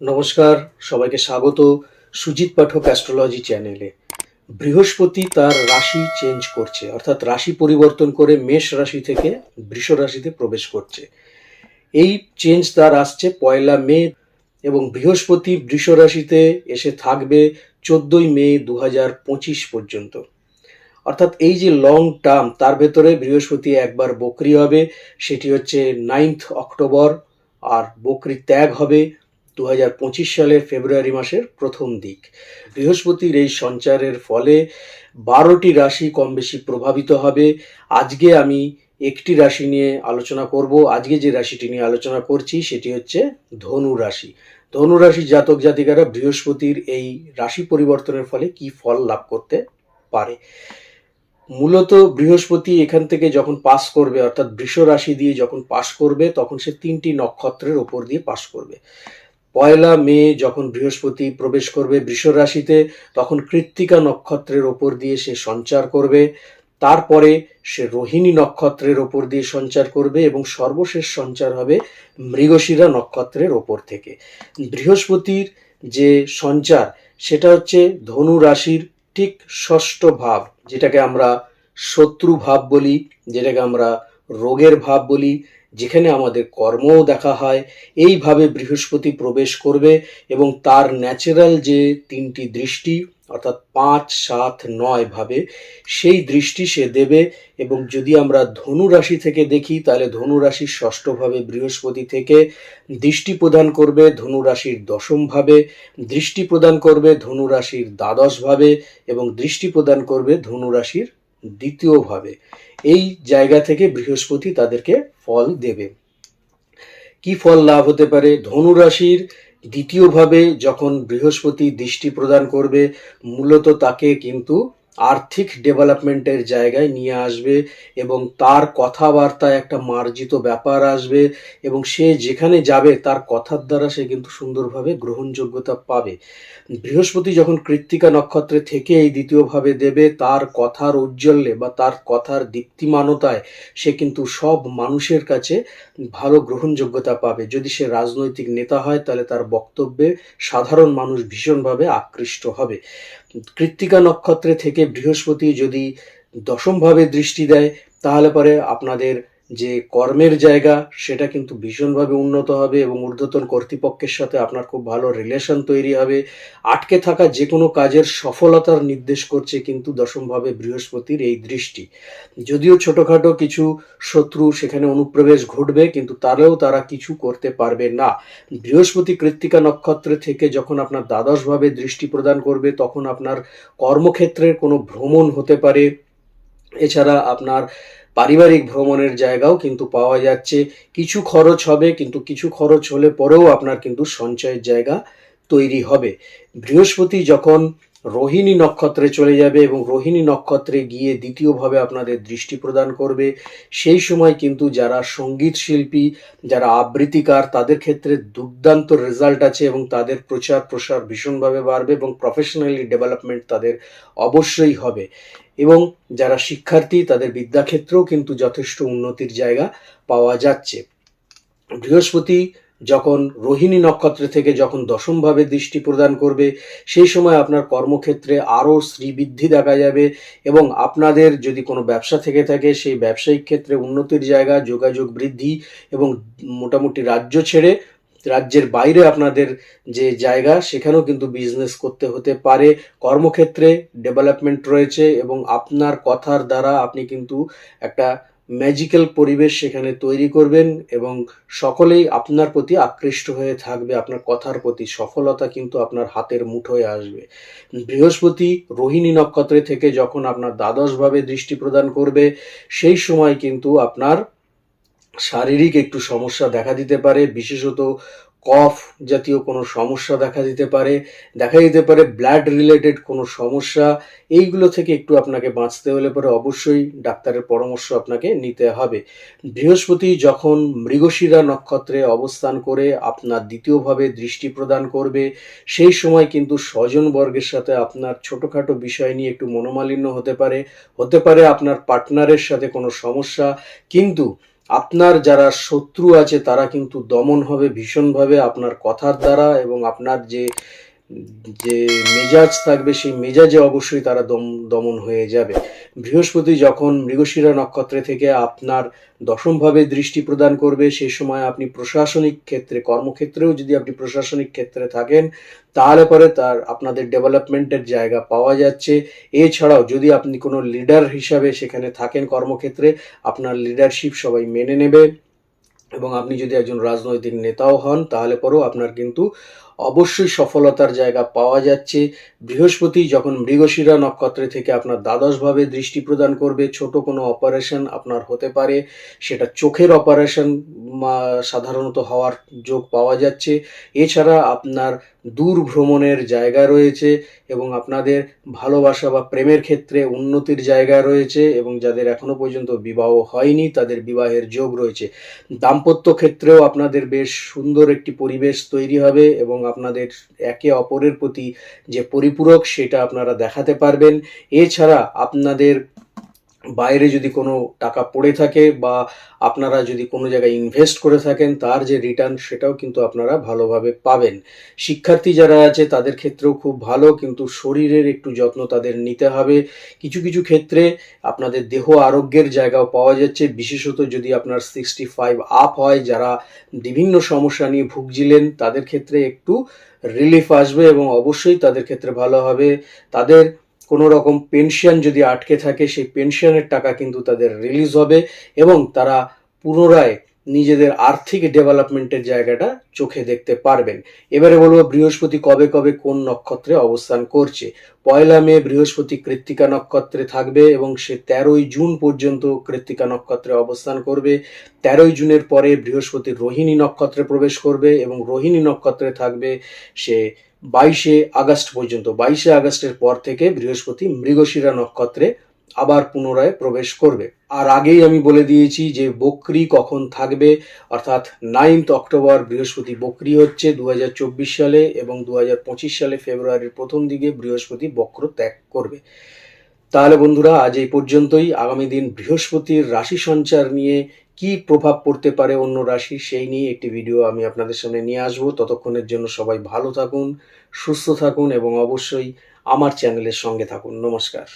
নমস্কার, সবাইকে স্বাগত সুজিত পাঠক অ্যাস্ট্রোলজি চ্যানেলে। বৃহস্পতি তার রাশি চেঞ্জ করছে, অর্থাৎ রাশি পরিবর্তন করে মেষ রাশি থেকে বৃষ রাশিতে প্রবেশ করছে। এই চেঞ্জ তার আসছে পয়লা মে এবং বৃহস্পতি বৃষ রাশিতে এসে থাকবে চোদ্দই মে দু পঁচিশ পর্যন্ত। অর্থাৎ এই যে লং টার্ম তার ভেতরে বৃহস্পতি একবার বকরি হবে, সেটি হচ্ছে নাইন্থ অক্টোবর আর বকরি ত্যাগ হবে দু হাজার পঁচিশ সালের ফেব্রুয়ারি মাসের প্রথম দিক। বৃহস্পতির এই সঞ্চারের ফলে বারোটি রাশি কম বেশি প্রভাবিত হবে। আজকে আমি একটি রাশি নিয়ে আলোচনা করব। আজকে যে রাশিটি নিয়ে আলোচনা করছি, সেটি হচ্ছে ধনু রাশি। ধনু রাশি জাতক জাতিকারা বৃহস্পতির এই রাশি পরিবর্তনের ফলে কি ফল লাভ করতে পারে? মূলত বৃহস্পতি এখান থেকে যখন পাস করবে, অর্থাৎ বৃষ রাশি দিয়ে যখন পাস করবে, তখন সে তিনটি নক্ষত্রের ওপর দিয়ে পাস করবে। পয়লা মে যখন বৃহস্পতি প্রবেশ করবে বৃষ রাশিতে, তখন কৃত্তিকা নক্ষত্রের ওপর দিয়ে সে সঞ্চার করবে। তারপরে সে রোহিণী নক্ষত্রের ওপর দিয়ে সঞ্চার করবে এবং সর্বশেষ সঞ্চার হবে মৃগশিরা নক্ষত্রের ওপর থেকে। বৃহস্পতির যে সঞ্চার, সেটা হচ্ছে ধনু রাশির ঠিক ষষ্ঠ ভাব, যেটাকে আমরা শত্রু ভাব বলি, যেটাকে আমরা রোগের ভাব বলি, যেখানে আমাদের কর্মও দেখা হয়, এইভাবে বৃহস্পতি প্রবেশ করবে এবং তার ন্যাচারাল যে তিনটি দৃষ্টি, অর্থাৎ পাঁচ, সাত, নয় ভাবে, সেই দৃষ্টি সে দেবে এবং যদি আমরা ধনু রাশি থেকে দেখি, তাহলে ধনু রাশির ষষ্ঠভাবে বৃহস্পতি থেকে দৃষ্টি প্রদান করবে, ধনু রাশির দশম ভাবে দৃষ্টি প্রদান করবে, ধনু রাশির দ্বাদশ ভাবে এবং দৃষ্টি প্রদান করবে ধনু রাশির দ্বিতীয় ভাবে এই জায়গা থেকে বৃহস্পতি তাদেরকে ফল দেবে। কি ফল লাভ হতে পারে? ধনু রাশির দ্বিতীয়ভাবে যখন বৃহস্পতি দৃষ্টি প্রদান করবে, মূলত তাকে কিন্তু আর্থিক ডেভেলপমেন্টের জায়গায় নিয়ে আসবে এবং তার কথাবার্তায় একটা মার্জিত ব্যাপার আসবে এবং সে যেখানে যাবে তার কথার দ্বারা সে কিন্তু সুন্দরভাবে গ্রহণযোগ্যতা পাবে। বৃহস্পতি যখন কৃত্তিকা নক্ষত্রে থেকে এই দ্বিতীয়ভাবে দেবে, তার কথার ঔজ্জ্বল্যে বা তার কথার দীপ্তিমানতায় সে কিন্তু সব মানুষের কাছে ভালো গ্রহণযোগ্যতা পাবে। যদি সে রাজনৈতিক নেতা হয়, তাহলে তার বক্তব্যে সাধারণ মানুষ ভীষণভাবে আকৃষ্ট হবে। কৃত্তিকা নক্ষত্রে থেকে বৃহস্পতি যদি দশমভাবে দৃষ্টি দেয় তাহলে পরে আপনাদের যে কর্মের জায়গা, সেটা কিন্তু ভীষণভাবে উন্নত হবে এবং ঊর্ধ্বতন কর্তৃপক্ষের সাথে আপনার খুব ভালো রিলেশন তৈরি হবে। আটকে থাকা যে কোনো কাজের সফলতার নির্দেশ করছে কিন্তু দশমভাবে বৃহস্পতির এই দৃষ্টি। যদিও ছোটখাটো কিছু শত্রু সেখানে অনুপ্রবেশ ঘটবে কিন্তু তারাও তারা কিছু করতে পারবে না। বৃহস্পতি কৃত্তিকা নক্ষত্রে থেকে যখন আপনার দ্বাদশভাবে দৃষ্টি প্রদান করবে, তখন আপনার কর্মক্ষেত্রের কোনো ভ্রমণ হতে পারে। এছাড়া আপনার পারিবারিক ভ্রমণের জায়গাও কিন্তু পাওয়া যাচ্ছে। কিছু খরচ হবে, কিন্তু কিছু খরচ হলে পরেও আপনার কিন্তু সঞ্চয়ের জায়গা তৈরি হবে। বৃহস্পতি যখন রোহিণী নক্ষত্রে চলে যাবে এবং রোহিণী নক্ষত্রে গিয়ে দ্বিতীয়ভাবে আপনাদের দৃষ্টি প্রদান করবে। সেই সময় কিন্তু যারা সংগীত শিল্পী, যারা আবৃত্তিকার, তাদের ক্ষেত্রে দুর্দান্ত রেজাল্ট আছে এবং তাদের প্রচার প্রসার ভীষণভাবে বাড়বে এবং প্রফেশনালি ডেভেলপমেন্ট তাদের অবশ্যই হবে। এবং যারা শিক্ষার্থী, তাদের বিদ্যাক্ষেত্রেও কিন্তু যথেষ্ট উন্নতির জায়গা পাওয়া যাচ্ছে। বৃহস্পতি যখন রোহিণী নক্ষত্র থেকে যখন দশমভাবে দৃষ্টি প্রদান করবে, সেই সময় আপনার কর্মক্ষেত্রে আরও শ্রীবৃদ্ধি দেখা যাবে এবং আপনাদের যদি কোনো ব্যবসা থেকে থাকে, সেই ব্যবসায়িক ক্ষেত্রে উন্নতির জায়গা, যোগাযোগ বৃদ্ধি এবং মোটামুটি রাজ্য ছেড়ে রাজ্যের বাইরে আপনাদের যে জায়গা, সেখানেও কিন্তু বিজনেস করতে হতে পারে। কর্মক্ষেত্রে ডেভেলপমেন্ট রয়েছে এবং আপনার কথার দ্বারা আপনি কিন্তু একটা ম্যাজিক্যাল পরিবেশ সেখানে তৈরি করবেন এবং সকলেই আপনার প্রতি আকৃষ্ট হয়ে থাকবে, আপনার কথার প্রতি সফলতা কিন্তু আপনার হাতের মুঠোয় আসবে। বৃহস্পতি রোহিণী নক্ষত্রে থেকে যখন আপনার দ্বাদশভাবে দৃষ্টি প্রদান করবে, সেই সময় কিন্তু আপনার শারীরিক একটু সমস্যা দেখা দিতে পারে, বিশেষত কফ জাতীয় কোনো সমস্যা দেখা দিতে পারে, দেখা দিতে পারে ব্লাড রিলেটেড কোনো সমস্যা। এইগুলো থেকে একটু আপনাকে বাঁচতে হলে পরে অবশ্যই ডাক্তারের পরামর্শ আপনাকে নিতে হবে। বৃহস্পতি যখন মৃগশিরা নক্ষত্রে অবস্থান করে আপনার দ্বিতীয়ভাবে দৃষ্টি প্রদান করবে, সেই সময় কিন্তু স্বজন বর্গের সাথে আপনার ছোটোখাটো বিষয় নিয়ে একটু মনোমালিন্য হতে পারে। হতে পারে আপনার পার্টনারের সাথে কোনো সমস্যা, কিন্তু আপনার যারা শত্রু আছে তারা কিন্তু দমন হবে ভীষণভাবে আপনার কথার দ্বারা এবং আপনার যে যে মেজাজ থাকবে, সেই মেজাজে অবশ্যই তারা দম, দমন হয়ে যাবে। বৃহস্পতি যখন মৃগশিরা নক্ষত্রে থেকে আপনার দশমভাবে দৃষ্টি প্রদান করবে সেই সময় আপনি প্রশাসনিক ক্ষেত্রে, কর্মক্ষেত্রেও যদি আপনি প্রশাসনিক ক্ষেত্রে থাকেন, তাহলে পরে তার, আপনাদের ডেভেলপমেন্টের জায়গা পাওয়া যাচ্ছে। এছাড়াও যদি আপনি কোনো লিডার হিসাবে সেখানে থাকেন কর্মক্ষেত্রে, আপনার লিডারশিপ সবাই মেনে নেবে। এবং আপনি যদি একজন রাজনৈতিক নেতাও হন, তাহলে পরেও আপনার কিন্তু অবশ্যই সফলতার জায়গা পাওয়া যাচ্ছে। বৃহস্পতি যখন মৃগশিরা নক্ষত্রে থেকে আপনার দ্বাদশভাবে দৃষ্টি প্রদান করবে, ছোট কোনো অপারেশন আপনার হতে পারে। সেটা চোখের অপারেশন সাধারণত হওয়ার যোগ পাওয়া যাচ্ছে। এছাড়া আপনার দূর ভ্রমণের জায়গা রয়েছে এবং আপনাদের ভালোবাসা বা প্রেমের ক্ষেত্রে উন্নতির জায়গা রয়েছে এবং যাদের এখনও পর্যন্ত বিবাহ হয়নি, তাদের বিবাহের যোগ রয়েছে। দাম্পত্য ক্ষেত্রেও আপনাদের বেশ সুন্দর একটি পরিবেশ তৈরি হবে এবং আপনাদের একে অপরের প্রতি যে পরিপূরক সেটা আপনারা দেখাতে পারবেন। এছাড়া আপনাদের বাইরে যদি কোনো টাকা পড়ে থাকে বা আপনারা যদি কোনো জায়গায় ইনভেস্ট করে থাকেন, তার যে রিটার্ন সেটাও কিন্তু আপনারা ভালোভাবে পাবেন। শিক্ষার্থী যারা আছে, তাদের ক্ষেত্রেও খুব ভালো, কিন্তু শরীরের একটু যত্ন তাদের নিতে হবে। কিছু কিছু ক্ষেত্রে আপনাদের দেহ আরোগ্যের জায়গাও পাওয়া যাচ্ছে। বিশেষত যদি আপনার সিক্সটি ফাইভ আপ হয়, যারা বিভিন্ন সমস্যা নিয়ে ভুগছিলেন, তাদের ক্ষেত্রে একটু রিলিফ আসবে এবং অবশ্যই তাদের ক্ষেত্রে ভালো হবে। তাদের কোনো রকম পেনশন যদি আটকে থাকে, সেই পেনশনের টাকা কিন্তু তাদের রিলিজ হবে এবং তারা পুনরায় নিজেদের আর্থিক ডেভেলপমেন্টের জায়গাটা চোখে দেখতে পারবেন। এবারে বলব, বৃহস্পতি কবে কবে কোন নক্ষত্রে অবস্থান করছে? পয়লা মে বৃহস্পতি কৃত্তিকা নক্ষত্রে থাকবে এবং সে তেরোই জুন পর্যন্ত কৃত্তিকা নক্ষত্রে অবস্থান করবে। তেরোই জুনের পরে বৃহস্পতি রোহিণী নক্ষত্রে প্রবেশ করবে এবং রোহিণী নক্ষত্রে থাকবে সে বাইশে আগস্ট পর্যন্ত, বাইশে আগস্টের পর থেকে বৃহস্পতি মৃগশিরা নক্ষত্রে আবার পুনরায় প্রবেশ করবে। আর আগেই আমি বলে দিয়েছি যে বকরি কখন থাকবে, অর্থাৎ নাইন্থ অক্টোবর বৃহস্পতি বকরি হচ্ছে দু হাজার চব্বিশ সালে এবং দু হাজার পঁচিশ সালে ফেব্রুয়ারির প্রথম দিকে বৃহস্পতি বক্র ত্যাগ করবে। তাহলে বন্ধুরা, আজ এই পর্যন্তই। আগামী দিন বৃহস্পতির রাশি সঞ্চার নিয়ে কি প্রভাব পড়তে পারে অন্য রাশি, সেই নিয়ে একটি ভিডিও আমি আপনাদের সামনে নিয়ে আসব। ততক্ষণের জন্য সবাই ভালো থাকুন, সুস্থ থাকুন এবং অবশ্যই আমার চ্যানেলের সঙ্গে থাকুন। নমস্কার।